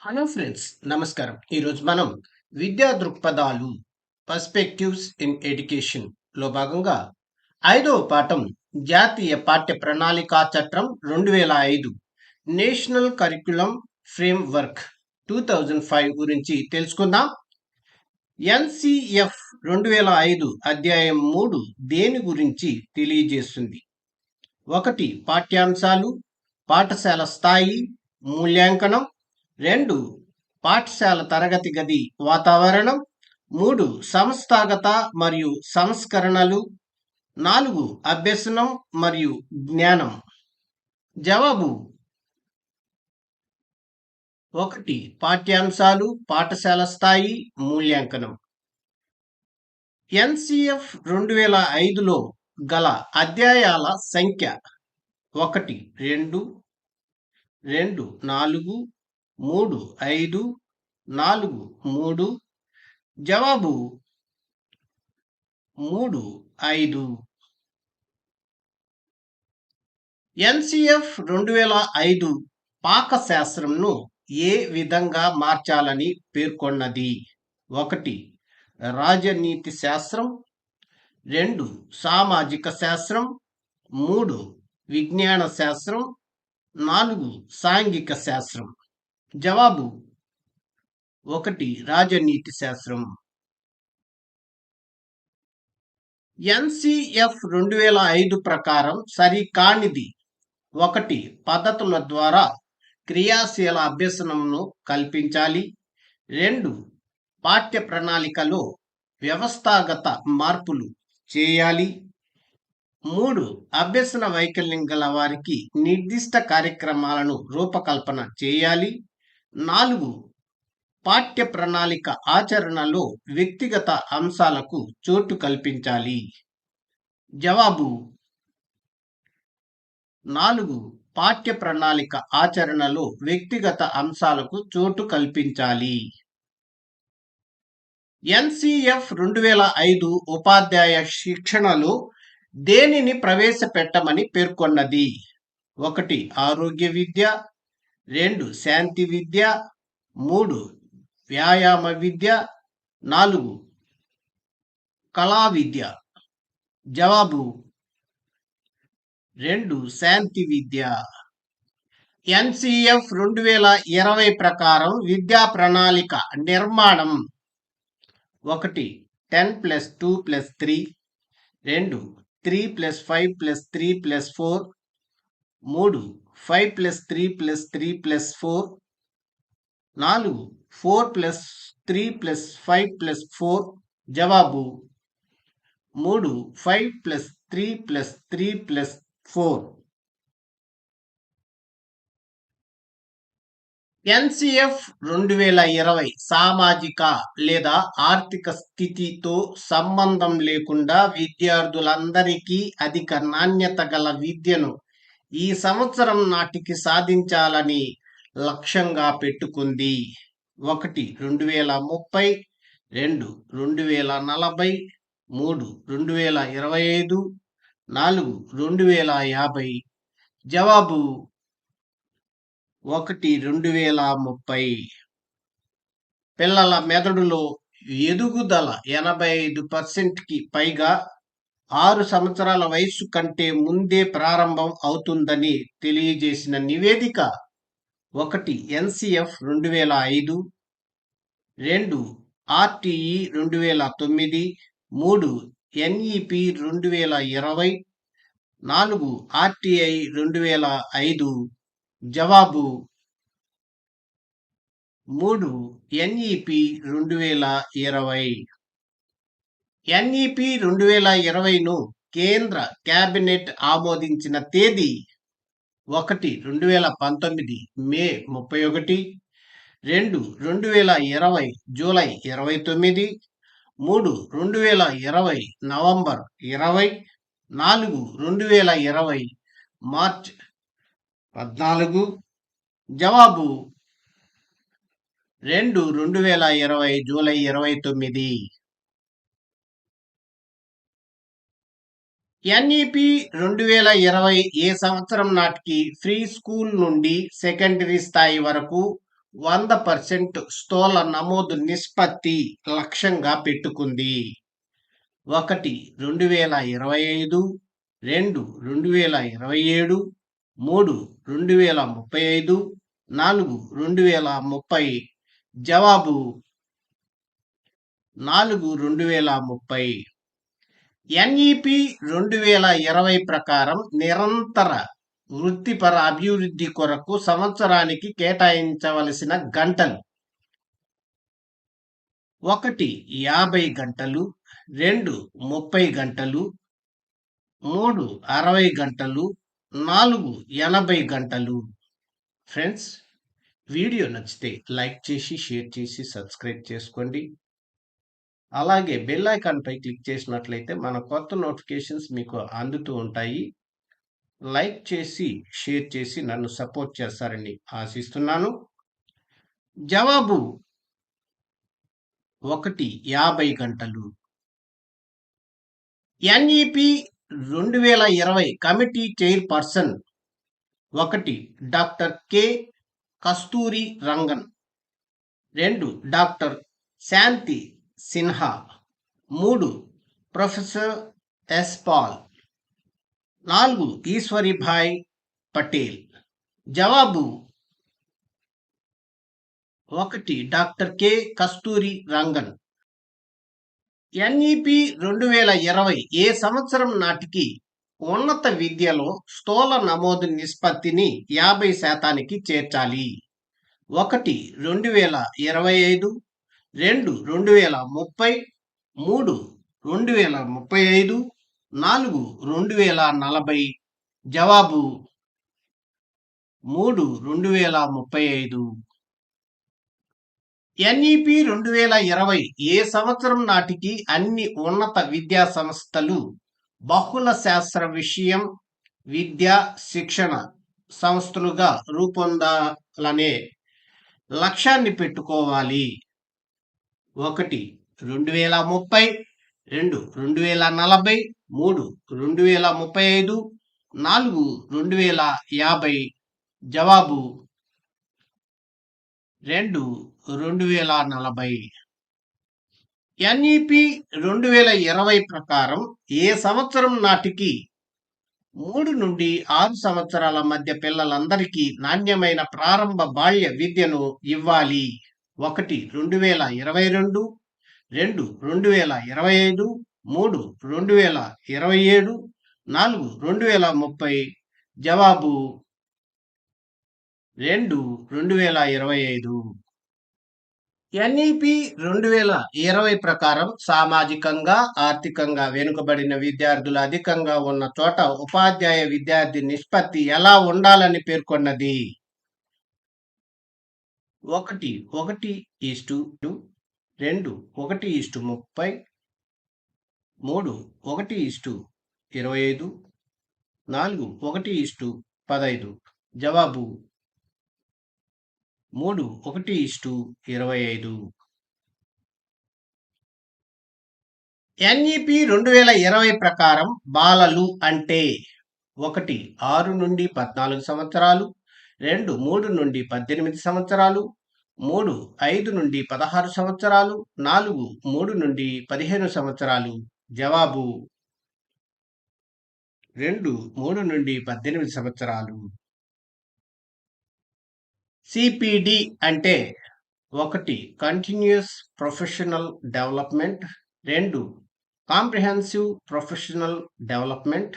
Hello friends నమస్కారం. ఈరోజు మనం విద్యా దృక్పథాలు పర్స్పెక్టివ్స్ ఇన్ ఎడ్యుకేషన్లో భాగంగా ఐదవ పాఠం జాతీయ పాఠ్య ప్రణాళికా చట్టం రెండు వేల ఐదు national curriculum framework two thousand five గురించి తెలుసుకుందాం. ఎన్సిఎఫ్ రెండు వేల ఐదు అధ్యాయం మూడు దేని గురించి తెలియజేస్తుంది? ఒకటి పాఠ్యాంశాలు పాఠశాల స్థాయి మూల్యాంకనం. రెండు పాఠశాల తరగతి గది వాతావరణం. మూడు సంస్థాగత మరియు సంస్కరణలు. నాలుగు అభ్యసనం మరియు జ్ఞానం. జవాబు. ఒకటి పాఠ్యాంశాలు పాఠశాల స్థాయి మూల్యాంకనం. ఎన్సిఎఫ్ రెండు వేల ఐదులో గల అధ్యాయాల సంఖ్య. ఒకటి రెండు. రెండు నాలుగు. మూడు ఐదు నాలుగు మూడు. జవాబు మూడు ఐదు. ఎన్సిఎఫ్ రెండు వేల ఐదు పాకశాస్త్రంను ఏ విధంగా మార్చాలని పేర్కొన్నది? ఒకటి రాజనీతి శాస్త్రం. రెండు సామాజిక శాస్త్రం. మూడు విజ్ఞాన శాస్త్రం. నాలుగు సాంఘిక శాస్త్రం. జవాబు ఒకటి రాజనీతి శాస్త్రం. ఎన్సిఎఫ్ రెండు వేల ఐదు ప్రకారం సరికానిది ఒకటి పద్ధతుల ద్వారా క్రియాశీల అభ్యసనంను కల్పించాలి. రెండు పాఠ్య ప్రణాళికలో వ్యవస్థాగత మార్పులు చేయాలి. మూడు అభ్యసన వైకల్యం గల వారికి నిర్దిష్ట కార్యక్రమాలను రూపకల్పన చేయాలి. నాలుగు పాఠ్య ప్రణాళిక ఆచరణలో వ్యక్తిగత అంశాలకు చోటు కల్పించాలి. జవాబు నాలుగు పాఠ్య ప్రణాళిక ఆచరణలో వ్యక్తిగత అంశాలకు చోటు కల్పించాలి. ఎన్సిఎఫ్ రెండు వేల ఐదు ఉపాధ్యాయ శిక్షణలో దేనిని ప్రవేశపెట్టమని పేర్కొన్నది? ఒకటి ఆరోగ్య విద్య. రెండు శాంతి విద్య. మూడు వ్యాయామ విద్య. నాలుగు కళా విద్య. జవాబు రెండు శాంతి విద్య. ఎన్సిఎఫ్ రెండు వేల ఇరవై ప్రకారం విద్యా ప్రణాళిక నిర్మాణం. ఒకటి ten plus two plus three. రెండు three plus five plus three plus four. మూడు five plus three plus three plus four నాలుగు. Four plus three plus five plus four జవాబు. మూడు. Five plus three plus three plus four. NCF రెండు వేల ఇరవై సామాజిక లేదా ఆర్థిక స్థితితో సంబంధం లేకుండా విద్యార్థులందరికీ అధిక నాణ్యత గల విద్యను ఈ సంవత్సరం నాటికి సాధించాలని లక్ష్యంగా పెట్టుకుంది. ఒకటి రెండు వేల ముప్పై రెండు రెండు వేల నలభై మూడు రెండు వేల ఇరవై ఐదు నాలుగు రెండు వేల యాభై. జవాబు ఒకటి రెండు వేల ముప్పై. పిల్లల మెదడులో ఎదుగుదల ఎనభై ఐదు పర్సెంట్కి పైగా ఆరు సంవత్సరాల వయస్సు కంటే ముందే ప్రారంభం అవుతుందని తెలియజేసిన నివేదిక. ఒకటి ఎన్సిఎఫ్ రెండు వేల ఐదు. రెండు ఆర్టీఈ రెండు వేల తొమ్మిది. మూడు ఎన్ఈపి రెండు వేల ఇరవై. నాలుగు ఆర్టీఐ రెండు వేల ఐదు. జవాబు మూడు ఎన్ఈపి రెండు వేల ఇరవై. ఎన్ఈపి రెండు వేల ఇరవైను కేంద్ర క్యాబినెట్ ఆమోదించిన తేదీ ఒకటి రెండు వేల పంతొమ్మిది మే ముప్పై ఒకటి రెండు రెండు వేల ఇరవై జూలై ఇరవై తొమ్మిది మూడు రెండు వేల ఇరవై నవంబర్ ఇరవై నాలుగు రెండు వేల ఇరవై మార్చ్ పద్నాలుగు జవాబు రెండు రెండు వేల ఇరవై జూలై ఇరవై తొమ్మిది. ఎన్ఈపి రెండు వేల ఇరవై ఏ సంవత్సరం నాటికి ఫ్రీ స్కూల్ నుండి సెకండరీ స్థాయి వరకు వంద పర్సెంట్ స్థూల నమోదు నిష్పత్తి లక్ష్యంగా పెట్టుకుంది. ఒకటి రెండు వేల ఇరవై ఐదు రెండు రెండు వేల ఇరవై ఏడు మూడు రెండు వేల ముప్పై ఐదు నాలుగు రెండు వేల ముప్పై. జవాబు నాలుగు రెండు వేల ముప్పై. ఎన్ఈపి రెండు వేల ఇరవై ప్రకారం నిరంతర వృత్తిపర అభివృద్ధి కొరకు సంవత్సరానికి కేటాయించవలసిన గంటలు. ఒకటి యాభై గంటలు. రెండు ముప్పై గంటలు. మూడు అరవై గంటలు. నాలుగు ఎనభై గంటలు. ఫ్రెండ్స్ వీడియో నచ్చితే లైక్ చేసి షేర్ చేసి సబ్స్క్రైబ్ చేసుకోండి. అలాగే బెల్ ఐకాన్పై క్లిక్ చేసినట్లయితే మన కొత్త నోటిఫికేషన్స్ మీకు అందుతూ ఉంటాయి. లైక్ చేసి షేర్ చేసి నన్ను సపోర్ట్ చేస్తారని ఆశిస్తున్నాను. జవాబు ఒకటి యాభై గంటలు. ఎన్ఈపి రెండు వేల ఇరవై కమిటీ చైర్పర్సన్ ఒకటి డాక్టర్ కె కస్తూరి రంగన్. రెండు డాక్టర్ శాంతి సిన్హా. మూడు ప్రొఫెసర్ ఎస్ పాల్. నాలుగు ఈశ్వరిభాయ్ పటేల్. జవాబు ఒకటి doctor K. Kasturi Rangan. NEP రెండు వేల ఇరవై ఏ సంవత్సరం నాటికి ఉన్నత విద్యలో స్థూల నమోదు నిష్పత్తిని యాభై శాతానికి చేర్చాలి. ఒకటి రెండు వేల ఇరవై ఐదు రెండు రెండు వేల ముప్పై మూడు రెండు వేల ముప్పై ఐదు నాలుగు రెండు వేల నలభై జవాబు మూడు రెండు వేల ముప్పై ఐదు. ఎన్ఈపి రెండు వేల ఇరవై ఏ సంవత్సరం నాటికి అన్ని ఉన్నత విద్యా సంస్థలు బహుళ శాస్త్ర విషయం విద్యా శిక్షణ సంస్థలుగా రూపొందాలనే లక్ష్యాన్ని పెట్టుకోవాలి. ఒకటి రెండు వేల ముప్పై రెండు రెండు వేల నలభై మూడు రెండు వేల ముప్పై ఐదు నాలుగు రెండు వేల యాభై. జవాబు రెండు రెండు వేల నలభై. ఎన్ఈపి రెండు వేల ఇరవై ప్రకారం ఏ సంవత్సరం నాటికి మూడు నుండి ఆరు సంవత్సరాల మధ్య పిల్లలందరికీ నాణ్యమైన ప్రారంభ బాల్య విద్యను ఇవ్వాలి? ఒకటి రెండు వేల ఇరవై రెండు రెండు రెండు వేల ఇరవై ఐదు మూడు రెండు వేల ఇరవై ఏడు నాలుగు రెండు వేల ముప్పై జవాబు రెండు రెండు వేల ఇరవై ఐదు. ఎన్ఈపి రెండు వేల ఇరవై ప్రకారం సామాజికంగా ఆర్థికంగా వెనుకబడిన విద్యార్థులు అధికంగా ఉన్న చోట ఉపాధ్యాయ విద్యార్థి నిష్పత్తి ఎలా ఉండాలని పేర్కొన్నది? ఒకటి ఒకటి ఈస్టు రెండు ఒకటి ఈస్టు ముప్పై మూడు ఒకటి ఈస్టు ఇరవై ఐదు నాలుగు ఒకటి ఈస్టు పదహైదు జవాబు మూడు ఒకటి ఈస్టు ఇరవై ఐదు. ఎన్ఈపి రెండు వేల ఇరవై ప్రకారం బాలలు అంటే ఒకటి ఆరు నుండి పద్నాలుగు సంవత్సరాలు రెండు మూడు నుండి పద్దెనిమిది సంవత్సరాలు మూడు ఐదు నుండి పదహారు సంవత్సరాలు నాలుగు మూడు నుండి పదిహేను సంవత్సరాలు. జవాబు రెండు మూడు నుండి పద్దెనిమిది సంవత్సరాలు. సిపిడి అంటే ఒకటి కంటిన్యూస్ ప్రొఫెషనల్ డెవలప్మెంట్ రెండు కాంప్రిహెన్సివ్ ప్రొఫెషనల్ డెవలప్మెంట్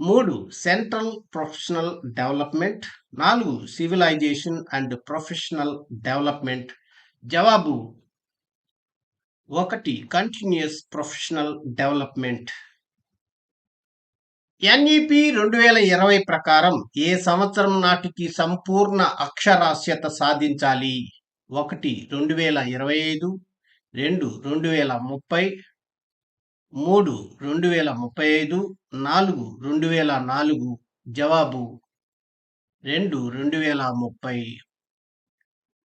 మూడు సెంట్రల్ ప్రొఫెషనల్ డెవలప్మెంట్. నాలుగు సివిలైజేషన్ అండ్ ప్రొఫెషనల్ డెవలప్మెంట్. జవాబు ఒకటి కంటిన్యూస్ ప్రొఫెషనల్ డెవలప్మెంట్. ఎన్ఈపి రెండు వేల ఇరవై ప్రకారం ఏ సంవత్సరం నాటికి సంపూర్ణ అక్షరాస్యత సాధించాలి? ఒకటి రెండు వేల ఇరవై ఐదు. రెండు రెండు వేల ముప్పై. మూడు రెండు వేల ముప్పై ఐదు నాలుగు రెండు వేల నాలుగు జవాబు రెండు రెండు వేల ముప్పై.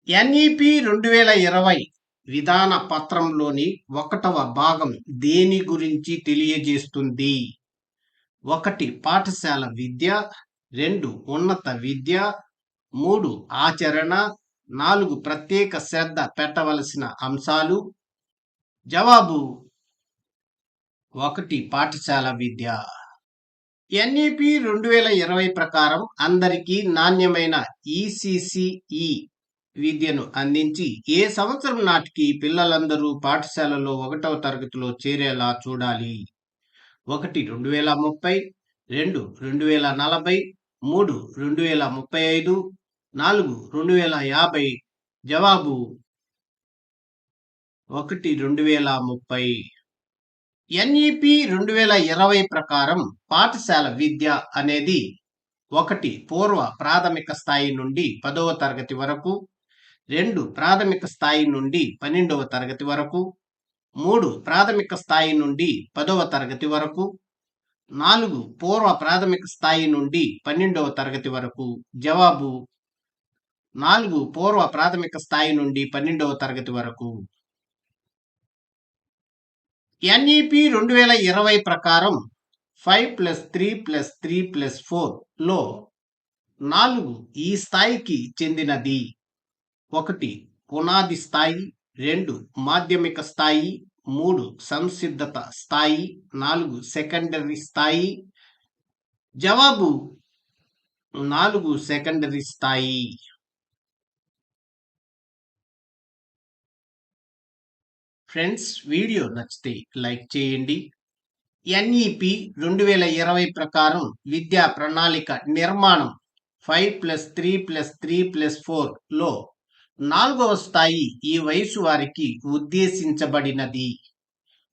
ఎన్ఈపి రెండు వేల ఇరవై విధాన పత్రంలోని ఒకటవ భాగం దేని గురించి తెలియజేస్తుంది? ఒకటి పాఠశాల విద్య రెండు ఉన్నత విద్య మూడు ఆచరణ నాలుగు ప్రత్యేక శ్రద్ధ పెట్టవలసిన అంశాలు. జవాబు ఒకటి పాఠశాల విద్య. ఎన్ఈపి రెండు వేల ఇరవై ప్రకారం అందరికీ నాణ్యమైన ఈసీసీఈ విద్యను అందించి ఏ సంవత్సరం నాటికి పిల్లలందరూ పాఠశాలలో ఒకటవ తరగతిలో చేరేలా చూడాలి? ఒకటి రెండు వేల ముప్పై రెండు రెండు వేల నలభై మూడు రెండు వేల ముప్పై ఐదు నాలుగు రెండు వేల యాభై. జవాబు ఒకటి రెండు వేల ముప్పై. ఎన్ఈపి రెండు వేల ఇరవై ప్రకారం పాఠశాల విద్య అనేది ఒకటి పూర్వ ప్రాథమిక స్థాయి నుండి పదవ తరగతి వరకు రెండు ప్రాథమిక స్థాయి నుండి పన్నెండవ తరగతి వరకు మూడు ప్రాథమిక స్థాయి నుండి పదవ తరగతి వరకు నాలుగు పూర్వ ప్రాథమిక స్థాయి నుండి పన్నెండవ తరగతి వరకు జవాబు నాలుగు పూర్వ ప్రాథమిక స్థాయి నుండి పన్నెండవ తరగతి వరకు. ఎన్ఈపి రెండు వేల ఇరవై ప్రకారం five plus three plus three plus ఫోర్లో నాలుగు ఈ స్థాయికి చెందినది. ఒకటి పునాది స్థాయి రెండు మాధ్యమిక స్థాయి మూడు సంసిద్ధత స్థాయి నాలుగు సెకండరీ స్థాయి. జవాబు నాలుగు సెకండరీ స్థాయి. ఫ్రెండ్స్ వీడియో నచ్చితే లైక్ చేయండి. ఎన్ఈపి రెండు వేల ఇరవై ప్రకారం విద్యా ప్రణాళిక నిర్మాణం five plus three plus three plus ఫోర్లో నాలుగవ స్థాయి ఈ వయసు వారికి ఉద్దేశించబడినది.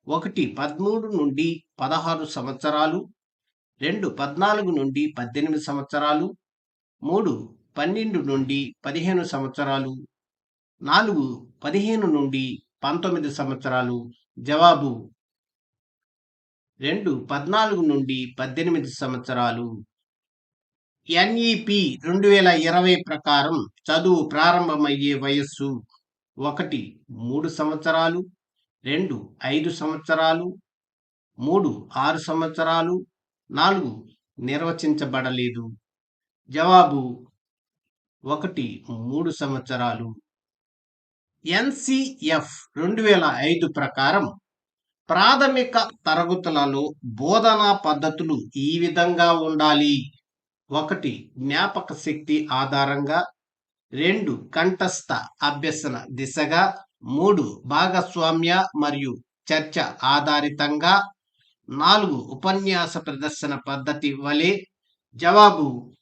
ఒకటి పదమూడు నుండి పదహారు సంవత్సరాలు రెండు పద్నాలుగు నుండి పద్దెనిమిది సంవత్సరాలు మూడు పన్నెండు నుండి పదిహేను సంవత్సరాలు నాలుగు పదిహేను నుండి పంతొమ్మిది సంవత్సరాలు జవాబు. రెండు పద్నాలుగు నుండి పద్దెనిమిది సంవత్సరాలు. ఎన్ఈపి రెండు వేల ఇరవై ప్రకారం చదువు ప్రారంభమయ్యే వయస్సు ఒకటి మూడు సంవత్సరాలు. రెండు ఐదు సంవత్సరాలు. మూడు ఆరు సంవత్సరాలు. నాలుగు నిర్వచించబడలేదు. జవాబు ఒకటి మూడు సంవత్సరాలు. ఎన్సిఎఫ్ రెండు వేల ఐదు ప్రకారం ప్రాథమిక తరగతులలో బోధనా పద్ధతులు ఈ విధంగా ఉండాలి. ఒకటి జ్ఞాపక శక్తి ఆధారంగా. రెండు కంఠస్థ అభ్యసన దిశగా. మూడు భాగస్వామ్య మరియు చర్చ ఆధారితంగా. నాలుగు ఉపన్యాస ప్రదర్శన పద్ధతి వలె. జవాబు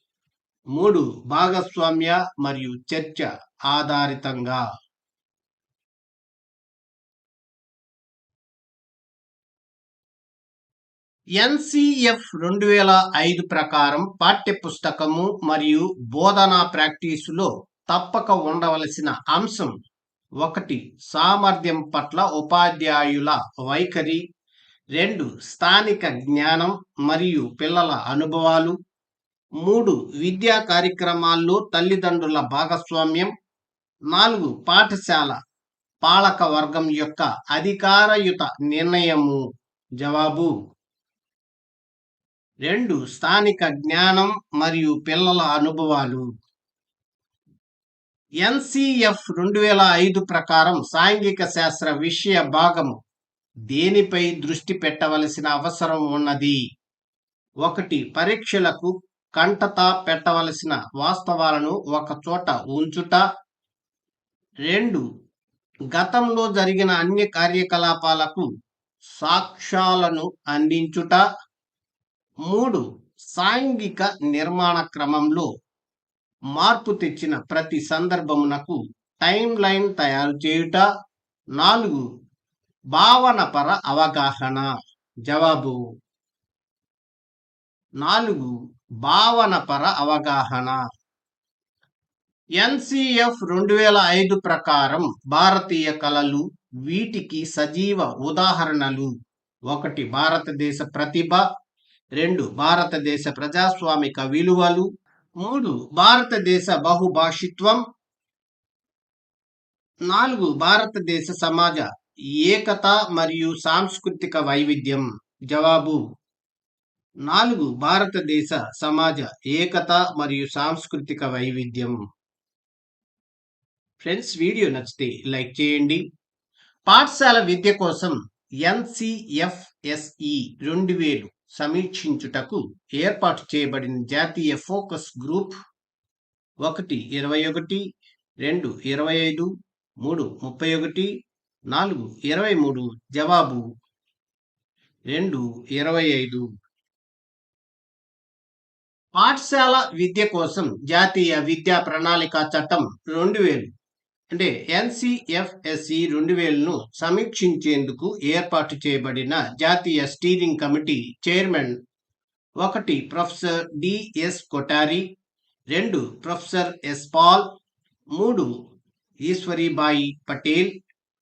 మూడు భాగస్వామ్య మరియు చర్చ ఆధారితంగా. ఎన్సిఎఫ్ రెండు వేల ఐదు ప్రకారం పాఠ్య పుస్తకము మరియు బోధనా ప్రాక్టీసులో తప్పక ఉండవలసిన అంశం ఒకటి సామర్థ్యం పట్ల ఉపాధ్యాయుల వైఖరి. రెండు స్థానిక జ్ఞానం మరియు పిల్లల అనుభవాలు. మూడు విద్యా కార్యక్రమాల్లో తల్లిదండ్రుల భాగస్వామ్యం. నాలుగు పాఠశాల పాలక వర్గం యొక్క అధికారయుత నిర్ణయము. జవాబు రెండు స్థానిక జ్ఞానం మరియు పిల్లల అనుభవాలు. ఎన్సిఎఫ్ రెండు వేల ఐదు ప్రకారం సాంఘిక శాస్త్ర విషయ భాగము. దేనిపై దృష్టి పెట్టవలసిన అవసరం ఉన్నది? ఒకటి పరీక్షలకు కంటత పెట్టవలసిన వాస్తవాలను ఒక చోట ఉంచుట. రెండు గతంలో జరిగిన అన్ని కార్యకలాపాలకు సాక్ష్యాలను అందించుట. మూడు సాంఘిక నిర్మాణ క్రమంలో మార్పు తెచ్చిన ప్రతి సందర్భమునకు టైం లైన్ తయారు చేయుట. నాలుగు భావనపర అవగాహన. జవాబు. నాలుగు భావనపర అవగాహన. ఎన్సిఎఫ్ రెండు వేల ఐదు ప్రకారం భారతీయ కళలు వీటికి సజీవ ఉదాహరణలు. ఒకటి భారతదేశ ప్రతిభ రెండు భారతదేశ ప్రజాస్వామిక విలువలు. మూడు భారతదేశ బహుభాషిత్వం. నాలుగు భారతదేశ సమాజ ఏకత మరియు సాంస్కృతిక వైవిధ్యం. జవాబు. నాలుగు భారతదేశ సమాజ ఏకత మరియు సాంస్కృతిక వైవిధ్యం. ఫ్రెండ్స్ వీడియో నచ్చితే లైక్ చేయండి. పాఠశాల విద్య కోసం ఎన్సిఎఫ్ఎస్ఈ రెండు వేలు. సమీక్షించుటకు ఏర్పాటు చేయబడిన జాతీయ ఫోకస్ గ్రూప్ ఒకటి ఇరవై ఒకటి రెండు ఇరవై ఐదు మూడు ముప్పై ఒకటి నాలుగు ఇరవై మూడు. జవాబు రెండు ఇరవై ఐదు. పాఠశాల విద్య కోసం జాతీయ విద్యా ప్రణాళిక చట్టం రెండు వేలు. అంటే ఎన్సిఎఫ్ఎస్సి రెండు వేలను సమీక్షించేందుకు ఏర్పాటు చేయబడిన జాతీయ స్టీరింగ్ కమిటీ చైర్మన్ ఒకటి ప్రొఫెసర్ డిఎస్ కొటారి రెండు ప్రొఫెసర్ ఎస్ పాల్ మూడు ఈశ్వరీబాయి పటేల్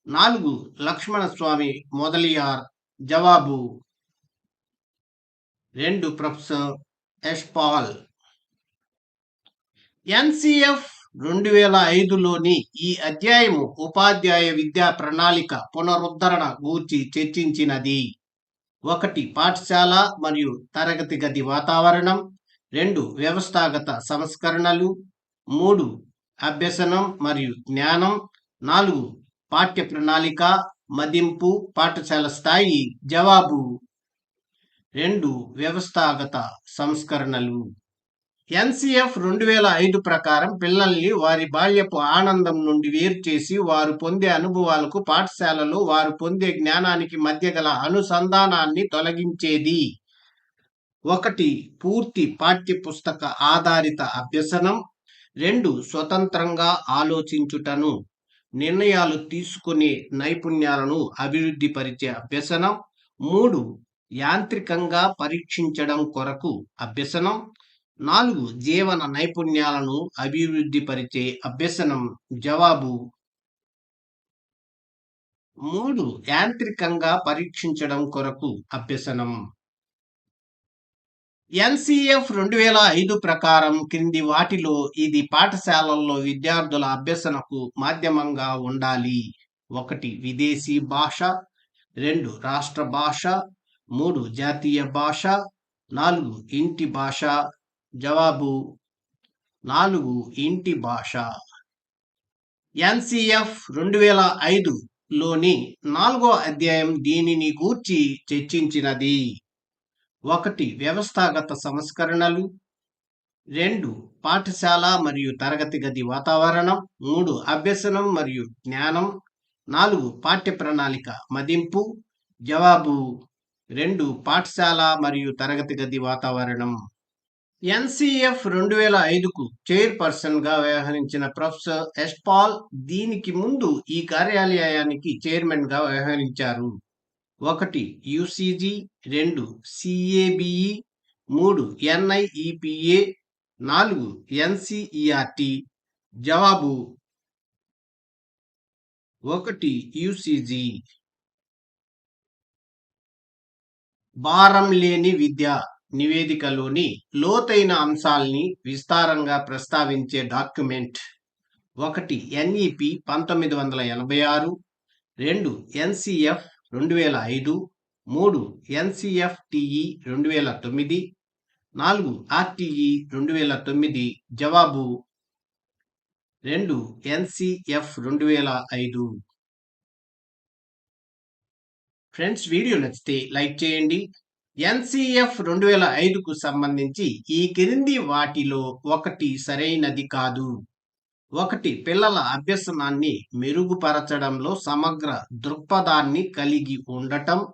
నాలుగు లక్ష్మణస్వామి మొదలియార్ జవాబు రెండు ప్రొఫెసర్ ఎస్ పాల్. ఎన్సిఎఫ్ రెండు వేల ఐదులోని ఈ అధ్యాయము ఉపాధ్యాయ విద్యా ప్రణాళిక పునరుద్ధరణ గూర్చి చర్చించినది. ఒకటి పాఠశాల మరియు తరగతి గది వాతావరణం. రెండు వ్యవస్థాగత సంస్కరణలు. మూడు అభ్యసనం మరియు జ్ఞానం. నాలుగు పాఠ్య ప్రణాళిక మదింపు పాఠశాల స్థాయి జవాబు. రెండు వ్యవస్థాగత సంస్కరణలు. ఎన్సిఎఫ్ రెండు వేల ఐదు ప్రకారం పిల్లల్ని వారి బాల్యపు ఆనందం నుండి వేరు చేసి వారు పొందే అనుభవాలకు పాఠశాలలో వారు పొందే జ్ఞానానికి మధ్య గల అనుసంధానాన్ని తొలగించేది. ఒకటి పూర్తి పాఠ్య పుస్తక ఆధారిత అభ్యసనం. రెండు స్వతంత్రంగా ఆలోచించుటను. నిర్ణయాలు తీసుకునే నైపుణ్యాలను అభివృద్ధి పరిచే అభ్యసనం. మూడు యాంత్రికంగా పరీక్షించడం కొరకు అభ్యసనం. నాలుగు జీవన నైపుణ్యాలను అభివృద్ధి పరిచే అభ్యసనం జవాబు. మూడు యాంత్రికంగా పరీక్షించడం కొరకు అభ్యసనం. ఎన్సిఎఫ్ రెండు వేల ఐదు ప్రకారం క్రింది వాటిలో ఇది పాఠశాలల్లో విద్యార్థుల అభ్యసనకు మాధ్యమంగా ఉండాలి. ఒకటి విదేశీ భాష రెండు రాష్ట్ర భాష మూడు జాతీయ భాష నాలుగు ఇంటి భాష జవాబు నాలుగు ఇంటి భాష. ఎన్సిఎఫ్ రెండు వేల ఐదులోని నాలుగో అధ్యాయం దీనిని గూర్చి చర్చించినది. ఒకటి వ్యవస్థాగత సంస్కరణలు. రెండు పాఠశాల మరియు తరగతి గది వాతావరణం. మూడు అభ్యసనం మరియు జ్ఞానం. నాలుగు పాఠ్య ప్రణాళిక మదింపు. జవాబు రెండు పాఠశాల మరియు తరగతి గది వాతావరణం. ఎన్సిఎఫ్ రెండు వేల ఐదుకు చైర్పర్సన్గా వ్యవహరించిన ప్రొఫెసర్ ఎస్పాల్ దీనికి ముందు ఈ కార్యాలయానికి చైర్మన్గా వ్యవహరించారు. ఒకటి యుసిజి రెండు సిఏబిఈ మూడు ఎన్ఐఈపిఏ నాలుగు ఎన్సిఈఆర్టి జవాబు ఒకటి యుసిజి భారం లేని విద్య. నివేదికలోని లోతైన అంశాల్ని విస్తారంగా ప్రస్తావించే డాక్యుమెంట్ ఒకటి ఎన్ఈపి పంతొమ్మిది వందల ఎనభై ఆరు రెండు ఎన్సిఎఫ్ రెండు వేల ఐదు మూడు ఎన్సిఎఫ్టిఈ రెండు వేల తొమ్మిది నాలుగు ఆర్టీఈ రెండు వేల తొమ్మిది జవాబు రెండు ఎన్సిఎఫ్ రెండు వేల ఐదు. ఫ్రెండ్స్ వీడియో నచ్చితే లైక్ చేయండి ఎన్సిఎఫ్ రెండు వేల ఐదుకు సంబంధించి ఈ క్రింది వాటిలో ఒకటి సరైనది కాదు. ఒకటి పిల్లల అభ్యసనాన్ని మెరుగుపరచడంలో సమగ్ర దృక్పథాన్ని కలిగి ఉండటం.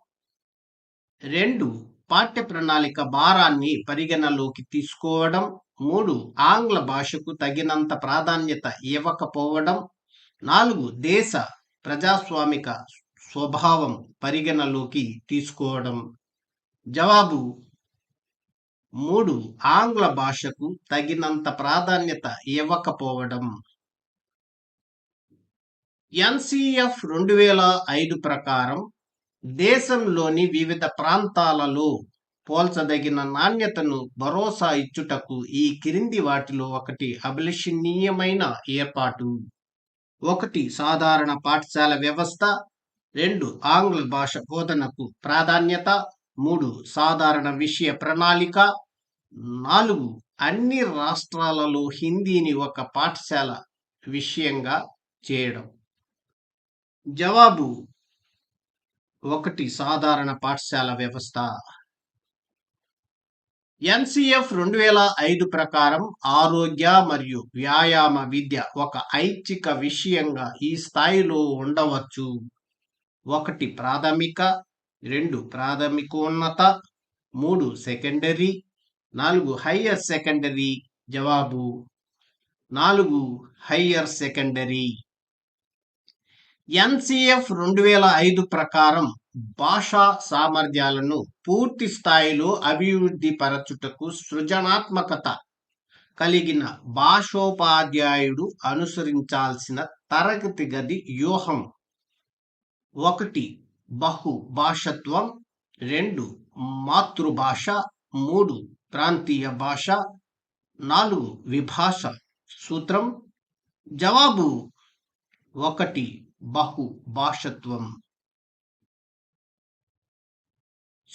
రెండు పాఠ్య ప్రణాళిక భారాన్ని పరిగణలోకి తీసుకోవడం. మూడు ఆంగ్ల భాషకు తగినంత ప్రాధాన్యత ఇవ్వకపోవడం. నాలుగు దేశ ప్రజాస్వామిక స్వభావం పరిగణలోకి తీసుకోవడం. జవాబు మూడు ఆంగ్ల భాషకు తగినంత ప్రాధాన్యత ఇవ్వకపోవడం. ఎన్సిఎఫ్ రెండు వేల ఐదు ప్రకారం దేశంలోని వివిధ ప్రాంతాలలో పోల్చదగిన నాణ్యతను భరోసా ఇచ్చుటకు ఈ క్రింది వాటిలో ఒకటి అభిలషణీయమైన ఏర్పాటు. ఒకటి సాధారణ పాఠశాల వ్యవస్థ. రెండు ఆంగ్ల భాష బోధనకు ప్రాధాన్యత. మూడు సాధారణ విషయ ప్రణాళిక. నాలుగు అన్ని రాష్ట్రాలలో హిందీని ఒక పాఠశాల విషయంగా చేయడం. జవాబు ఒకటి సాధారణ పాఠశాల వ్యవస్థ. ఎన్సిఎఫ్ రెండు వేల ఐదు ప్రకారం ఆరోగ్య మరియు వ్యాయామ విద్య ఒక ఐచ్ఛిక విషయంగా ఈ స్థాయిలో ఉండవచ్చు. ఒకటి ప్రాథమిక రెండు ప్రాథమికోన్నత మూడు సెకండరీ నాలుగు హయ్యర్ సెకండరీ జవాబు నాలుగు హయ్యర్ సెకండరీ. ఎన్సిఎఫ్ రెండు వేల ఐదు ప్రకారం భాషా సామర్థ్యాలను పూర్తి స్థాయిలో అభివృద్ధి పరచుటకు సృజనాత్మకత కలిగిన భాషోపాధ్యాయుడు అనుసరించాల్సిన తరగతి గది వ్యూహం ఒకటి. బహు భాషత్వం రెండు మాతృభాష మూడు ప్రాంతీయ భాష నాలుగు విభాష సూత్రం. జవాబు ఒకటి బహు భాషత్వం.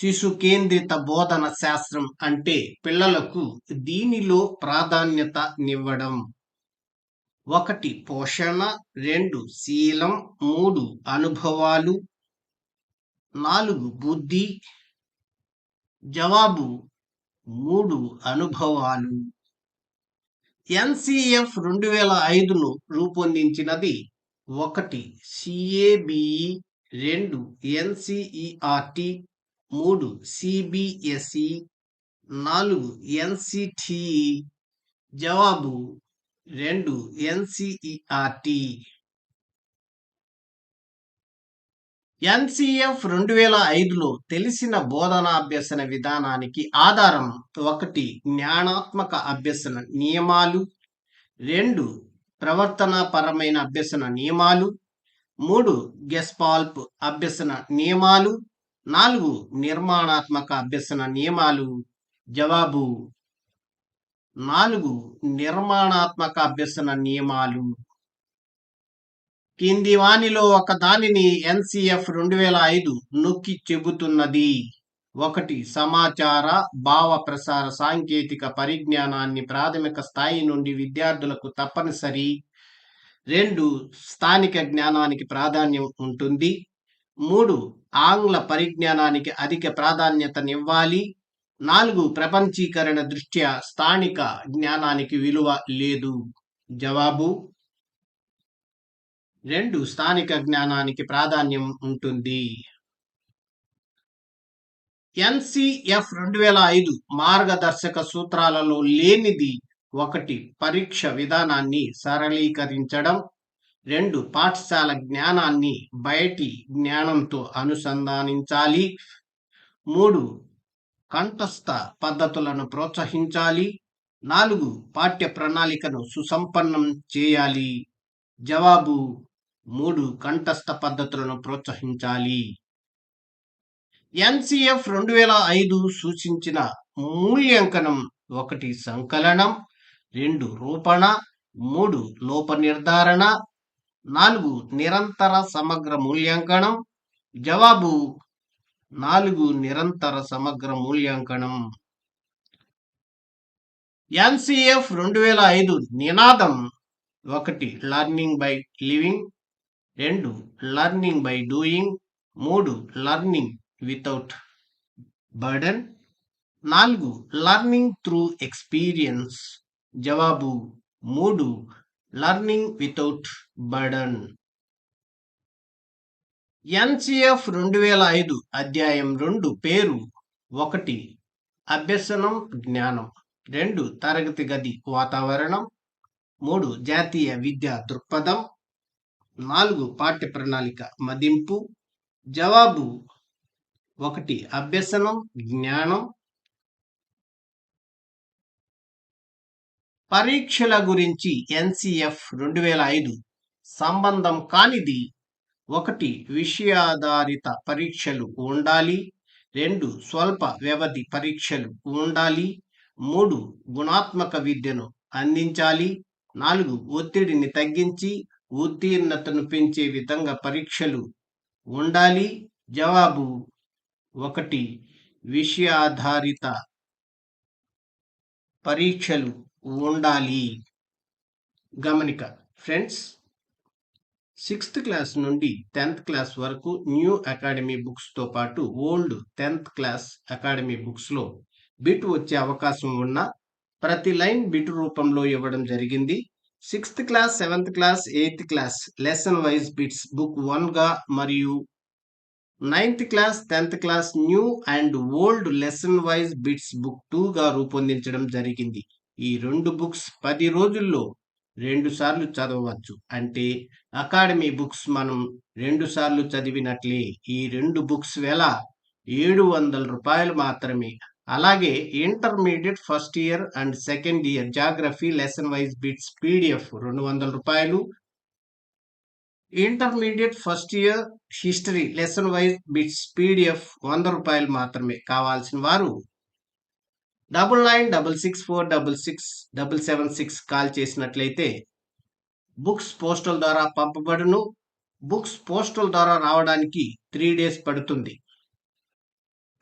శిశు కేంద్రిత బోధన శాస్త్రం అంటే పిల్లలకు దీనిలో ప్రాధాన్యతనివ్వడం ఒకటి పోషణ. రెండు శీలం. మూడు అనుభవాలు. నాలుగు బుద్ధి జవాబు మూడు అనుభవాలు. ఎన్సిఎఫ్ రెండు వేల ఐదును రూపొందించినది ఒకటి సిఏబిఈ రెండు ఎన్సిఈఆర్టి మూడు సిబిఎస్ఈ నాలుగు ఎన్సిటిఈ జవాబు రెండు ఎన్సిఈఆర్టి ఎన్సిఎఫ్ రెండు వేల ఐదులో తెలిసిన బోధనా అభ్యసన విధానానికి ఆధారం ఒకటి జ్ఞానాత్మక అభ్యసన నియమాలు రెండు ప్రవర్తనాపరమైన అభ్యసన నియమాలు మూడు గెస్పాల్ప్ అభ్యసన నియమాలు నాలుగు నిర్మాణాత్మక అభ్యసన నియమాలు. జవాబు నాలుగు నిర్మాణాత్మక అభ్యసన నియమాలు. కింది వానిలో ఒక దానిని ఎన్సిఎఫ్ రెండు వేల ఐదు నొక్కి చెబుతున్నది. ఒకటి సమాచార భావ ప్రసార సాంకేతిక పరిజ్ఞానాన్ని ప్రాథమిక స్థాయి నుండి విద్యార్థులకు తప్పనిసరి. రెండు స్థానిక జ్ఞానానికి ప్రాధాన్యం ఉంటుంది. మూడు ఆంగ్ల పరిజ్ఞానానికి అధిక ప్రాధాన్యతనివ్వాలి. నాలుగు ప్రపంచీకరణ దృష్ట్యా స్థానిక జ్ఞానానికి విలువ లేదు. జవాబు రెండు స్థానిక జ్ఞానానికి ప్రాధాన్యం ఉంటుంది. ఎన్సిఎఫ్ రెండు వేల ఐదు మార్గదర్శక సూత్రాలలో లేనిది ఒకటి పరీక్ష విధానాన్ని సరళీకరించడం రెండు పాఠశాల జ్ఞానాన్ని బయటి జ్ఞానంతో అనుసంధానించాలి మూడు కంఠస్థ పద్ధతులను ప్రోత్సహించాలి నాలుగు పాఠ్య ప్రణాళికను సుసంపన్నం చేయాలి. జవాబు మూడు కంఠస్థ పద్ధతులను ప్రోత్సహించాలి. ఎన్సిఎఫ్ రెండు వేల ఐదు సూచించిన మూల్యాంకనం ఒకటి సంకలనం రెండు రూపణ మూడు లోప నిర్ధారణ నాలుగు నిరంతర సమగ్ర మూల్యాంకనం జవాబు నాలుగు నిరంతర సమగ్ర మూల్యాంకనం. ఎన్సిఎఫ్ రెండు వేల ఐదు నినాదం ఒకటి లర్నింగ్ బై లివింగ్ రెండు లర్నింగ్ బై డూయింగ్ మూడు లర్నింగ్ వితౌట్ బర్డన్ నాలుగు లర్నింగ్ త్రూ ఎక్స్పీరియన్స్ జవాబు మూడు లర్నింగ్ వితౌట్ బర్డన్ ఎన్సిఎఫ్ రెండు వేల ఐదు అధ్యాయం రెండు పేరు ఒకటి అభ్యసనం జ్ఞానం. రెండు తరగతి గది వాతావరణం. మూడు జాతీయ విద్యా దృక్పథం. నాలుగు పాఠ్య ప్రణాళిక. మదింపు. జవాబు ఒకటి అభ్యసనం జ్ఞానం. పరీక్షల గురించి ఎన్సిఎఫ్ రెండు వేల ఐదు. సంబంధం కానిది ఒకటి విషయాధారిత పరీక్షలు ఉండాలి. రెండు స్వల్ప వ్యవధి పరీక్షలు ఉండాలి. మూడు గుణాత్మక విద్యను అందించాలి. నాలుగు ఒత్తిడిని తగ్గించి ఉత్తీర్ణతను పెంచే విధంగా పరీక్షలు ఉండాలి. జవాబు ఒకటి. విషయాధారిత పరీక్షలు ఉండాలి. గమనిక ఫ్రెండ్స్ సిక్స్త్ క్లాస్ నుండి టెన్త్ క్లాస్ వరకు న్యూ అకాడమీ బుక్స్తో పాటు ఓల్డ్ టెన్త్ క్లాస్ అకాడమీ బుక్స్లో బిట్ వచ్చే అవకాశం ఉన్న ప్రతి లైన్ బిట్ రూపంలో ఇవ్వడం జరిగింది. Sixth class seventh class eighth class lesson wise bits book వన్గా మరియు ninth class tenth class new and old lesson wise bits book టూగా రూపొందించడం జరిగింది. ఈ రెండు బుక్స్ పది రోజుల్లో రెండు సార్లు చదవచ్చు అంటే అకాడమీ బుక్స్ మనం రెండు సార్లు చదివినట్లే. ఈ రెండు బుక్స్ వేల ఏడు వందల రూపాయలు మాత్రమే. అలాగే intermediate first year and second year geography lesson wise bits PDF రెండు వందల రూపాయలు. Intermediate first year history lesson wise bits PDF వంద రూపాయలు మాత్రమే కావాల్సిన వారు. Double nine double six four double six double seven six call చేసినట్లయితే బుక్స్ పోస్టల్ ద్వారా పంపబడును. బుక్స్ పోస్టల్ ద్వారా రావడానికి త్రీ డేస్ పడుతుంది.